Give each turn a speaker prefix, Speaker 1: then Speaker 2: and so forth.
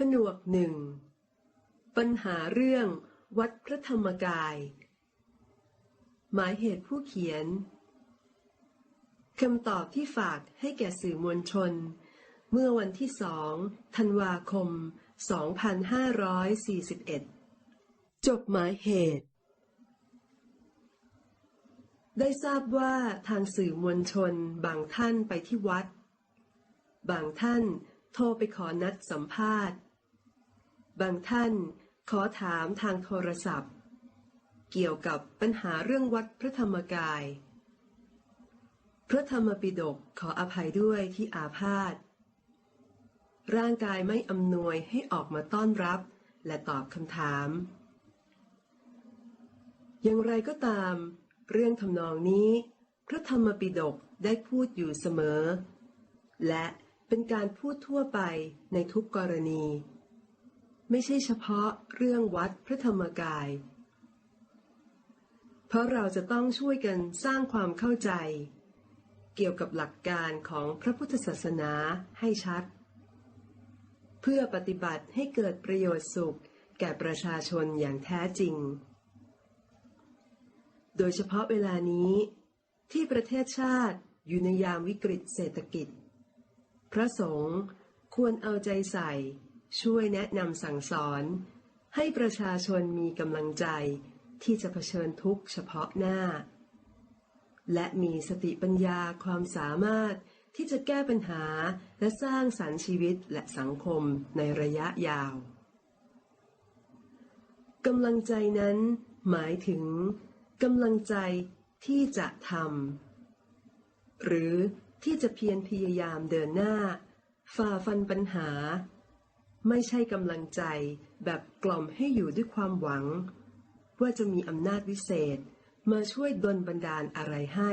Speaker 1: ผนวกหนึ่งปัญหาเรื่องวัดพระธรรมกาย หมายเหตุผู้เขียนคำตอบที่ฝากให้แก่สื่อมวลชน เมื่อวันที่สองธันวาคม 2541 จบหมายเหตุ ได้ทราบว่าทางสื่อมวลชนบางท่านไปที่วัด บางท่าน โทรไปขอนัดสัมภาษณ์ บางท่านขอถามทางโทรศัพท์ เกี่ยวกับปัญหาเรื่องวัดพระธรรมกาย พระธรรมปิฎกขออภัยด้วยที่อาพาธร่างกายไม่อำนวยให้ออกมาต้อนรับและตอบคำถาม อย่างไรก็ตาม เรื่องทำนองนี้ พระธรรมปิฎกได้พูดอยู่เสมอ และ เป็นการพูดทั่วไปในทุกกรณี ไม่ใช่เฉพาะเรื่องวัดพระธรรมกาย เพราะเราจะต้องช่วยกันสร้างความเข้าใจ เกี่ยวกับหลักการของพระพุทธศาสนาให้ชัด เพื่อปฏิบัติให้เกิดประโยชน์สุขแก่ประชาชนอย่างแท้จริง โดยเฉพาะเวลานี้ที่ประเทศชาติอยู่ในยามวิกฤตเศรษฐกิจ ระสงฆ์ควรเอาใจใส่ ช่วยแนะนำสั่งสอน ให้ประชาชนมีกำลังใจที่จะเผชิญทุกข์เฉพาะหน้า และมีสติปัญญาความสามารถที่จะแก้ปัญหาและสร้างสรรค์ชีวิตและสังคมในระยะยาวกำลังใจนั้นหมายถึงกำลังใจที่จะทำหรือ ที่จะเพียรพยายามเดินหน้า ฝ่าฟันปัญหา ไม่ใช่กำลังใจแบบกล่อมให้อยู่ด้วยความหวัง ว่าจะมีอำนาจวิเศษมาช่วยดลบันดาลอะไรให้